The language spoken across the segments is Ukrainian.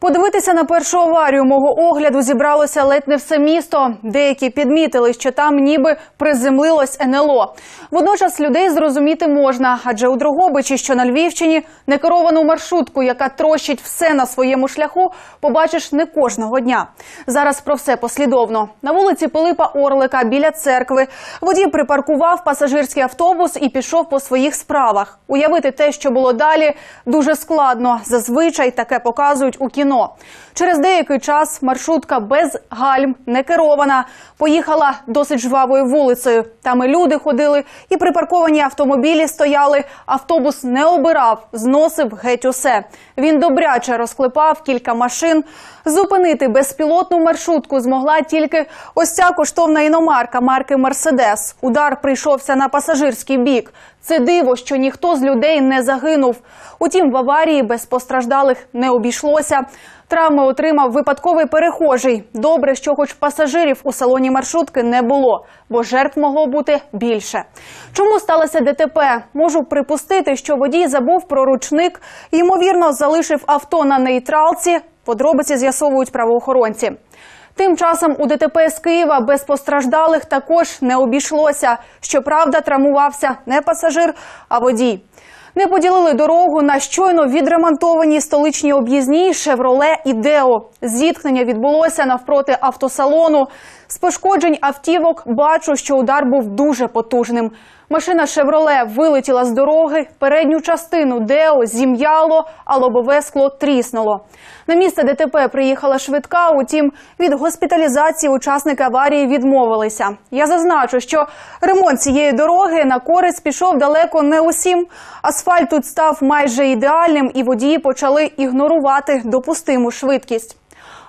Подивитися на першу аварію мого огляду зібралося ледь не все місто. Деякі підмітили, що там ніби приземлилось НЛО. Водночас людей зрозуміти можна, адже у Дрогобичі, що на Львівщині, некеровану маршрутку, яка трощить все на своєму шляху, побачиш не кожного дня. Зараз про все послідовно. На вулиці Пилипа Орлика біля церкви водій припаркував пасажирський автобус і пішов по своїх справах. Уявити те, що було далі, дуже складно. Зазвичай таке показують у кіно. Через деякий час маршрутка без гальм, не керована, поїхала досить жвавою вулицею. Там і люди ходили, і припарковані автомобілі стояли. Автобус не обирав, зносив геть усе. Він добряче розклепав кілька машин. Зупинити безпілотну маршрутку змогла тільки ось ця коштовна іномарка марки Мерседес. Удар прийшовся на пасажирський бік. Це диво, що ніхто з людей не загинув. Утім, в аварії без постраждалих не обійшлося. Травми отримав випадковий перехожий. Добре, що хоч пасажирів у салоні маршрутки не було, бо жертв могло бути більше. Чому сталося ДТП? Можу припустити, що водій забув про ручник, ймовірно, залишив авто на нейтралці. Подробиці з'ясовують правоохоронці. Тим часом у ДТП з Києва без постраждалих також не обійшлося. Щоправда, травмувався не пасажир, а водій. Не поділили дорогу на щойно відремонтованій столичній об'їзній «Шевроле» і «Део». Зіткнення відбулося навпроти автосалону. З пошкоджень автівок бачу, що удар був дуже потужним. Машина «Шевроле» вилетіла з дороги, передню частину «Део» зім'яло, а лобове скло тріснуло. На місце ДТП приїхала швидка, утім, від госпіталізації учасники аварії відмовилися. Я зазначу, що ремонт цієї дороги на користь пішов далеко не усім. Асфальт тут став майже ідеальним, і водії почали ігнорувати допустиму швидкість.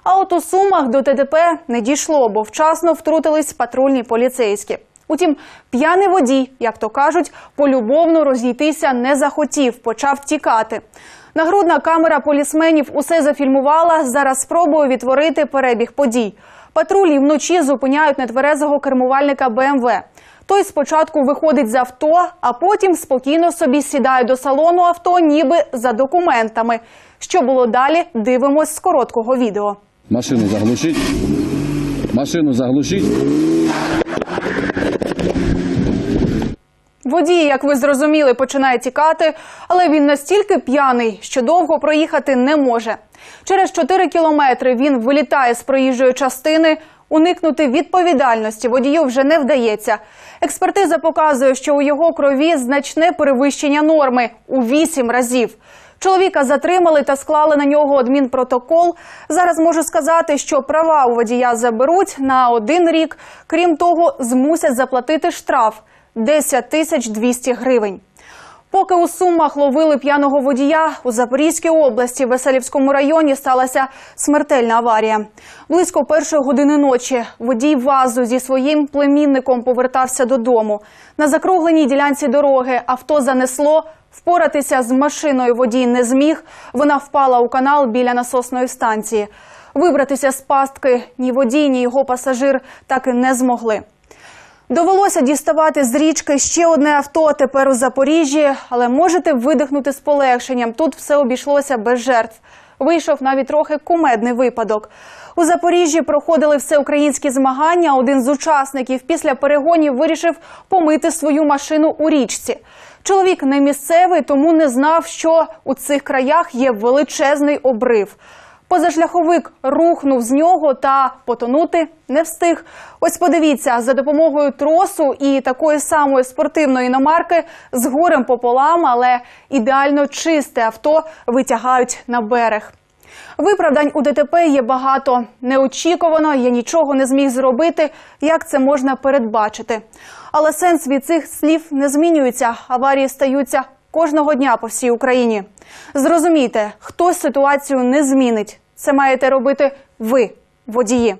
А от у Сумах до ТДП не дійшло, бо вчасно втрутились патрульні поліцейські. Утім, п'яний водій, як то кажуть, полюбовно розійтися не захотів, почав тікати. Нагрудна камера полісменів усе зафільмувала. Зараз спробує відтворити перебіг подій. Патрулі вночі зупиняють нетверезого кермувальника БМВ. Той спочатку виходить з авто, а потім спокійно собі сідає до салону авто, ніби за документами. Що було далі? Дивимось з короткого відео. Машину заглушить. Машину заглушить. Водій, як ви зрозуміли, починає тікати, але він настільки п'яний, що довго проїхати не може. Через 4 кілометри він вилітає з проїжджої частини. Уникнути відповідальності водію вже не вдається. Експертиза показує, що у його крові значне перевищення норми у 8 разів. Чоловіка затримали та склали на нього адмінпротокол. Зараз можу сказати, що права у водія заберуть на один рік. Крім того, змусять заплатити штраф 10 тисяч 200 гривень. Поки у Сумах ловили п'яного водія, у Запорізькій області, в Веселівському районі сталася смертельна аварія. Близько першої години ночі водій ВАЗу зі своїм племінником повертався додому. На закругленій ділянці дороги авто занесло. Впоратися з машиною водій не зміг. Вона впала у канал біля насосної станції. Вибратися з пастки ні водій, ні його пасажир так і не змогли. Довелося діставати з річки ще одне авто тепер у Запоріжжі, але можете видихнути з полегшенням. Тут все обійшлося без жертв. Вийшов навіть трохи кумедний випадок. У Запоріжжі проходили всеукраїнські змагання. Один з учасників після перегонів вирішив помити свою машину у річці. Чоловік не місцевий, тому не знав, що у цих краях є величезний обрив. Позашляховик рухнув з нього та потонути не встиг. Ось подивіться, за допомогою тросу і такої самої спортивної іномарки з горем пополам, але ідеально чисте авто витягають на берег. Виправдань у ДТП є багато. Неочікувано, я нічого не зміг зробити. Як це можна передбачити? Але сенс від цих слів не змінюється. Аварії стаються кожного дня по всій Україні. Зрозумійте, хтось ситуацію не змінить. Це маєте робити ви, водії.